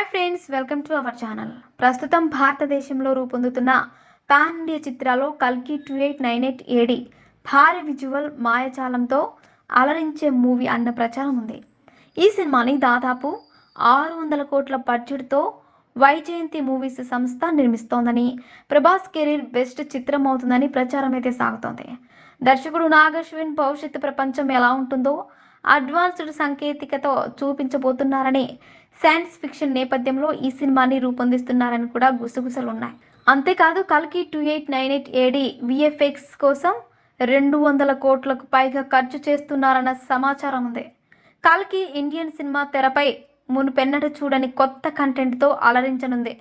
Hi friends welcome to our channel ప్రస్తుతం భారతదేశంలో రూపొందుతున్న పాన్ ఇండియా చిత్రాల్లో కల్కి two eight nine eight AD భారీ విజువల్ మాయచాలంతో అలరించే మూవీ అన్న ప్రచారం ఉంది. ఈ సినిమాని దాదాపు ఆరు వందల కోట్ల బడ్జెట్తో వైజయంతి మూవీస్ సంస్థ నిర్మిస్తోందని ప్రభాస్ కెరీర్ బెస్ట్ చిత్రం అవుతుందని ప్రచారం అయితే సాగుతోంది. దర్శకుడు నాగశ్విన్ భవిష్యత్తు ప్రపంచం ఎలా ఉంటుందో అడ్వాన్స్డ్ సాంకేతికతో చూపించబోతున్నారని సైన్స్ ఫిక్షన్ నేపథ్యంలో ఈ సినిమాని రూపొందిస్తున్నారని కూడా గుసగుసలున్నాయి. అంతేకాదు కల్కి two eight nine eight AD VFX కోసం రెండు వందల కోట్లకు పైగా ఖర్చు చేస్తున్నారన్న సమాచారం ఉంది. కల్కి ఇండియన్ సినిమా తెరపై మునుపెన్నడూ చూడని కొత్త కంటెంట్తో అలరించనుంది.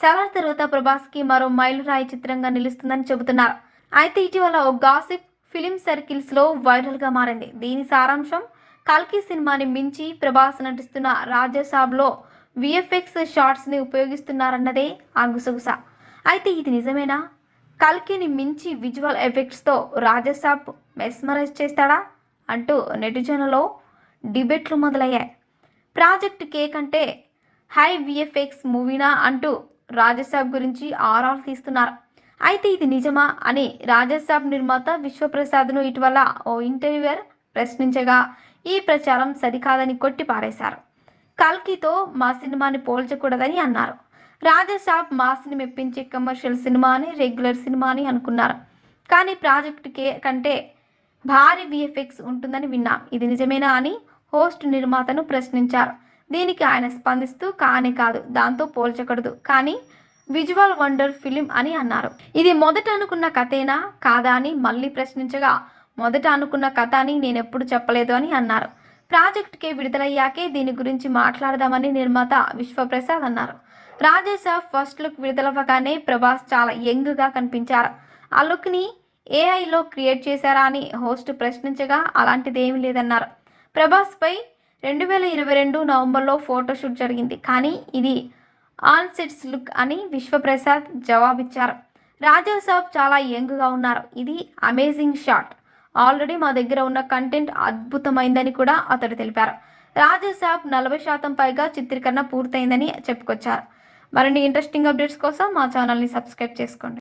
సెవెన్ తర్వాత ప్రభాస్కి మరో మైలురాయి చిత్రంగా నిలుస్తుందని చెబుతున్నారు. అయితే ఇటీవల ఓ గాసిప్ ఫిలిం సర్కిల్స్లో వైరల్గా మారింది. దీని సారాంశం కల్కి సినిమాని మించి ప్రభాస్ నటిస్తున్న రాజసాబ్లో విఎఫ్ఎక్స్ షార్ట్స్ని ఉపయోగిస్తున్నారన్నదే ఆ గుసగుస అయితే ఇది నిజమేనా? కల్కిని మించి విజువల్ ఎఫెక్ట్స్తో రాజసాబ్ మెస్మరైజ్ చేస్తాడా? అంటూ నెటిజన్లలో డిబేట్లు మొదలయ్యాయి. ప్రాజెక్ట్ కే కంటే హై విఎఫ్ఎక్స్ మూవీనా అంటూ రాజసాబ్ గురించి ఆరాలు తీస్తున్నారు. అయితే ఇది నిజమా అని రాజసాబ్ నిర్మాత విశ్వప్రసాద్ను ఇటీవల ఓ ఇంటర్వ్యూయర్ ప్రశ్నించగా ఈ ప్రచారం సరికాదని కొట్టి పారేశారు కల్కితో మా సినిమాని పోల్చకూడదని అన్నారు. రాజసాబ్ మాస్ని మెప్పించే కమర్షియల్ సినిమా అని రెగ్యులర్ సినిమా అని అనుకున్నారు. కానీ ప్రాజెక్ట్ కే కంటే భారీ విఎఫ్ఎక్స్ ఉంటుందని విన్నాం. ఇది నిజమేనా అని హోస్ట్ నిర్మాతను ప్రశ్నించారు. దీనికి ఆయన స్పందిస్తూ కానే కాదు దాంతో పోల్చకూడదు. కానీ విజువల్ వండర్ ఫిలిం అని అన్నారు. ఇది మొదట అనుకున్న కథేనా కాదా అని మళ్ళీ ప్రశ్నించగా మొదట అనుకున్న కథ అని నేను ఎప్పుడు చెప్పలేదు అని అన్నారు. ప్రాజెక్ట్కి విడుదలయ్యాకే దీని గురించి మాట్లాడదామని నిర్మాత విశ్వప్రసాద్ అన్నారు. రాజేశాబ్ ఫస్ట్ లుక్ విడుదలవ్వగానే ప్రభాస్ చాలా యంగ్గా కనిపించారు. ఆ లుక్ని ఏఐలో క్రియేట్ చేశారా అని హోస్ట్ ప్రశ్నించగా అలాంటిది ఏమీ లేదన్నారు. ప్రభాస్పై రెండు వేల ఇరవై రెండు నవంబర్లో ఫోటోషూట్ జరిగింది. కానీ ఇది ఆన్ సెట్స్ లుక్ అని విశ్వప్రసాద్ జవాబిచ్చారు. రాజా సాబ్ చాలా యంగ్గా ఉన్నారు. ఇది అమేజింగ్ షాట్. ఆల్రెడీ మా దగ్గర ఉన్న కంటెంట్ అద్భుతమైందని కూడా అతడు తెలిపారు. రాజా సాబ్ నలభై శాతం పైగా చిత్రీకరణ పూర్తయిందని చెప్పుకొచ్చారు. మరిన్ని ఇంట్రెస్టింగ్ అప్డేట్స్ కోసం మా ఛానల్ని సబ్స్క్రైబ్ చేసుకోండి.